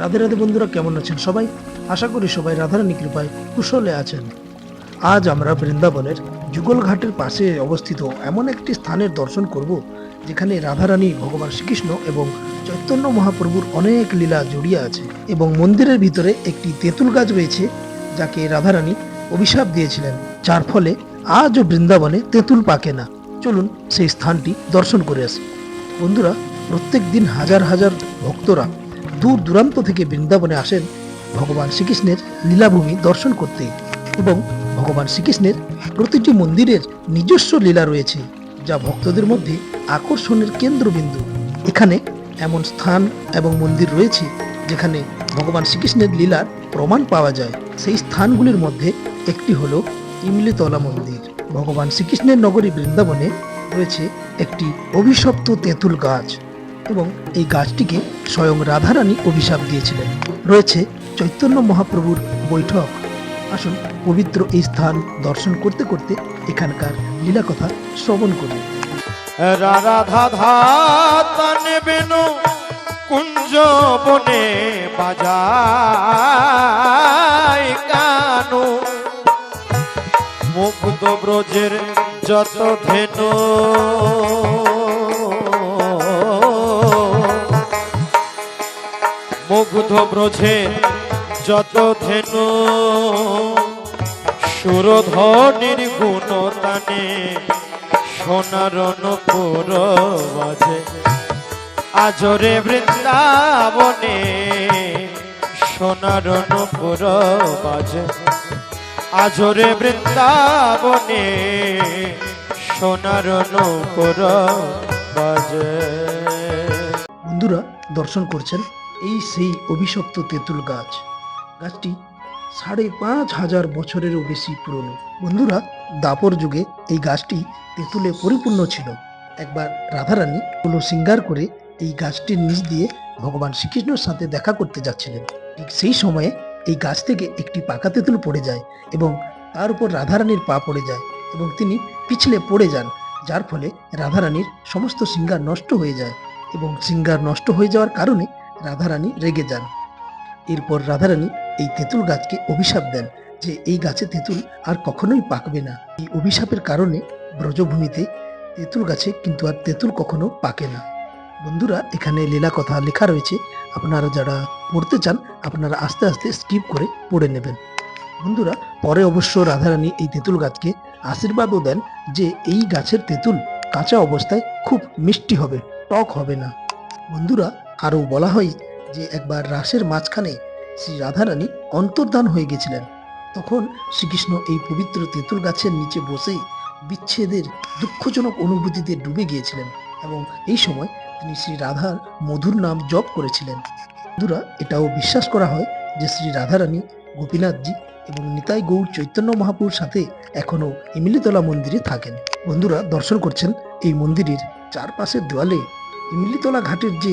রাধে রাধে বন্ধুরা, কেমন আছেন সবাই? আশা করি সবাই রাধারানী কৃপায় কুশলে আছেন। আজ আমরা বৃন্দাবনের যুগলঘাটের পাশে অবস্থিত এমন একটি স্থানের দর্শন করব, যেখানে রাধারানী ভগবান শ্রীকৃষ্ণ এবং চৈতন্য মহাপ্রভুর অনেক লীলা জড়িয়ে আছে এবং মন্দিরের ভিতরে একটি তেঁতুল গাছ রয়েছে, যাকে রাধারানী অভিশাপ দিয়েছিলেন। যার ফলে আজও বৃন্দাবনে তেঁতুল পাকে না। চলুন সেই স্থানটি দর্শন করে আসি। বন্ধুরা, প্রত্যেক দিন হাজার হাজার ভক্তরা দূর দূরান্ত থেকে বৃন্দাবনে আসেন ভগবান শ্রীকৃষ্ণের লীলাভূমি দর্শন করতে এবং ভগবান শ্রীকৃষ্ণের প্রতিটি মন্দিরের নিজস্ব লীলা রয়েছে, যা ভক্তদের মধ্যে আকর্ষণের কেন্দ্রবিন্দু। এখানে এমন স্থান এবং মন্দির রয়েছে, যেখানে ভগবান শ্রীকৃষ্ণের লীলার প্রমাণ পাওয়া যায়। সেই স্থানগুলির মধ্যে একটি হল ইমলিতলা মন্দির। ভগবান শ্রীকৃষ্ণের নগরী বৃন্দাবনে রয়েছে একটি অভিশপ্ত তেঁতুল গাছ। এবং এই গাছটিকে স্বয়ং রাধারানী অভিশাপ দিয়েছিলেন। রয়েছে চৈতন্য মহাপ্রভুর বৈঠক। আসুন পবিত্র এই স্থান দর্শন করতে করতে এখানকার লীলা কথা শ্রবণ করুন কুঞ্জ বনে কানু। মুগ্ধ ব্রজের যত ধেনু। মুগ্ধ ব্রজের যত ধেনু সুরধনির গুণতানে সোনার নপুর বাজে আজরে বৃন্দাবনে সোনার নপুর বাজে আজরে বৃন্দাবনে সোনার নপুর বাজে বন্ধুরা দর্শন করছেন এই সেই অভিশপ্ত তেঁতুল গাছ। গাছটি সাড়ে পাঁচ হাজার বছরেরও বেশি পুরনো। বন্ধুরা, দাপর যুগে এই গাছটি তেঁতুলে পরিপূর্ণ ছিল। একবার রাধারানী কোনো সিঙ্গার করে এই গাছটির নিচ দিয়ে ভগবান শ্রীকৃষ্ণের সাথে দেখা করতে যাচ্ছিলেন। ঠিক সেই সময়ে এই গাছ থেকে একটি পাকা তেঁতুল পড়ে যায় এবং তার উপর রাধারানীর পা পড়ে যায় এবং তিনি পিছলে পড়ে যান, যার ফলে রাধারানীর সমস্ত সিঙ্গার নষ্ট হয়ে যায় এবং সিঙ্গার নষ্ট হয়ে যাওয়ার কারণে রাধারানী রেগে যান। এরপর রাধারানী এই তেঁতুল গাছকে অভিশাপ দেন যে এই গাছে তেঁতুল আর কখনোই পাকবে না। এই অভিশাপের কারণে ব্রজভূমিতে তেঁতুল গাছে কিন্তু আর তেঁতুল কখনো পাকে না। বন্ধুরা, এখানে লীলা কথা লেখা রয়েছে। আপনারা যারা পড়তে চান, আপনারা আস্তে আস্তে স্কিপ করে পড়ে নেবেন। বন্ধুরা, পরে অবশ্য রাধারানী এই তেঁতুল গাছকে আশীর্বাদও দেন যে এই গাছের তেঁতুল কাঁচা অবস্থায় খুব মিষ্টি হবে, টক হবে না। বন্ধুরা আরও বলা হয় যে একবার রাসের মাঝখানে শ্রী রাধারানী অন্তর্ধান হয়ে গেছিলেন। তখন শ্রীকৃষ্ণ এই পবিত্র তেঁতুল গাছের নিচে বসে বিচ্ছেদের দুঃখজনক অনুভূতিতে ডুবে গিয়েছিলেন এবং এই সময় তিনি শ্রী রাধার মধুর নাম জপ করেছিলেন। বন্ধুরা, এটাও বিশ্বাস করা হয় যে শ্রী রাধারানী গোপীনাথজি এবং নিতাই গৌর চৈতন্য মহাপুর সাথে এখনও ইমিলিতলা মন্দিরে থাকেন। বন্ধুরা, দর্শন করছেন এই মন্দিরের চারপাশের দেওয়ালে ইমলিতলা ঘাটের যে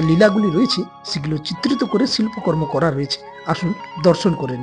লীলাগুলি রয়েছে সেগুলো চিত্রিত করে শিল্পকর্ম করা রয়েছে। আসুন দর্শন করে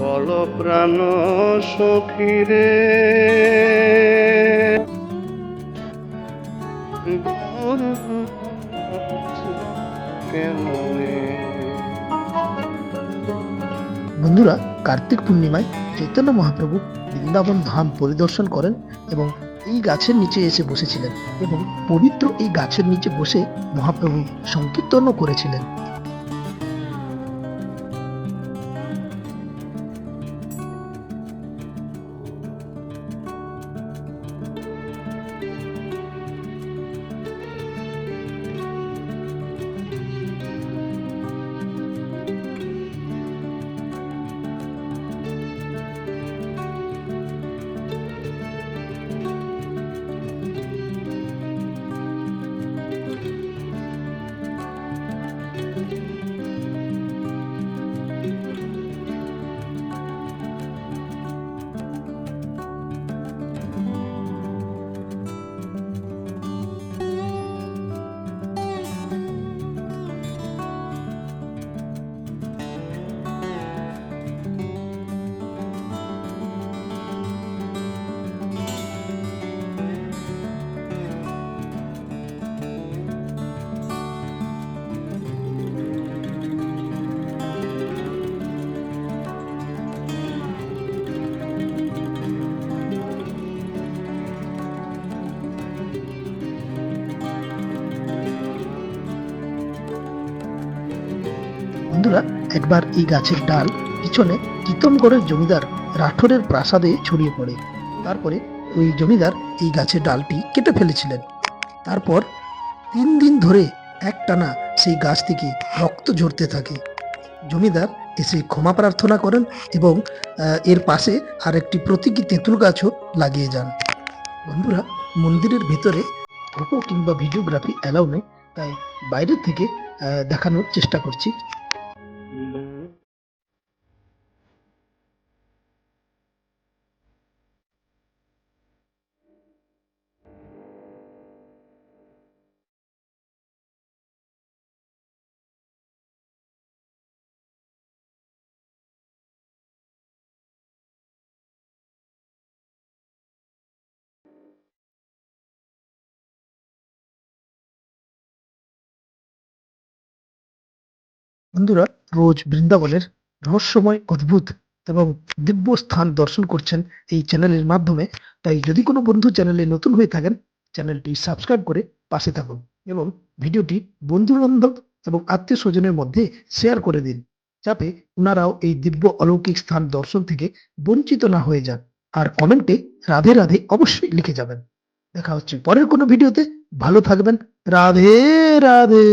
বল প্রাণ সখীরে বন্ধুরা, কার্তিক পূর্ণিমায় চৈতন্য মহাপ্রভু বৃন্দাবন ধাম পরিদর্শন করেন এবং এই গাছের নিচে এসে বসেছিলেন এবং পবিত্র এই গাছের নিচে বসে মহাপ্রভু সংকীর্তনও করেছিলেন। বন্ধুরা, একবার এই গাছের ডাল পিছনে চিতমগড়ের জমিদার রাঠোরের প্রাসাদে ছড়িয়ে পড়ে। তারপরে ওই জমিদার এই গাছের ডালটি কেটে ফেলেছিলেন। তারপর তিন দিন ধরে একটানা সেই গাছ থেকে রক্ত ঝরতে থাকে। জমিদার এসে ক্ষমা প্রার্থনা করেন এবং এর পাশে আর একটি প্রতীকী তেঁতুল গাছও লাগিয়ে যান। বন্ধুরা, মন্দিরের ভেতরে ফটো কিংবা ভিডিওগ্রাফি অ্যালাউ নেই, তাই বাইরের থেকে দেখানোর চেষ্টা করছি। বন্ধুরা, রোজ বৃন্দাবনের রহস্যময়, অদ্ভুত এবং দিব্য স্থান দর্শন করছেন এই চ্যানেলের মাধ্যমে। তাই যদি কোনো বন্ধু চ্যানেলে নতুন হয়ে থাকেন, চ্যানেলটি সাবস্ক্রাইব করে পাশে থাকুন এবং ভিডিওটি বন্ধু বান্ধব এবং আত্মীয় স্বজনের মধ্যে শেয়ার করে দিন, যাতে ওনারাও এই দিব্য অলৌকিক স্থান দর্শন থেকে বঞ্চিত না হয়ে যান। আর কমেন্টে রাধে রাধে অবশ্যই লিখে যাবেন। দেখা হচ্ছে পরের কোনো ভিডিওতে। ভালো থাকবেন। রাধে রাধে।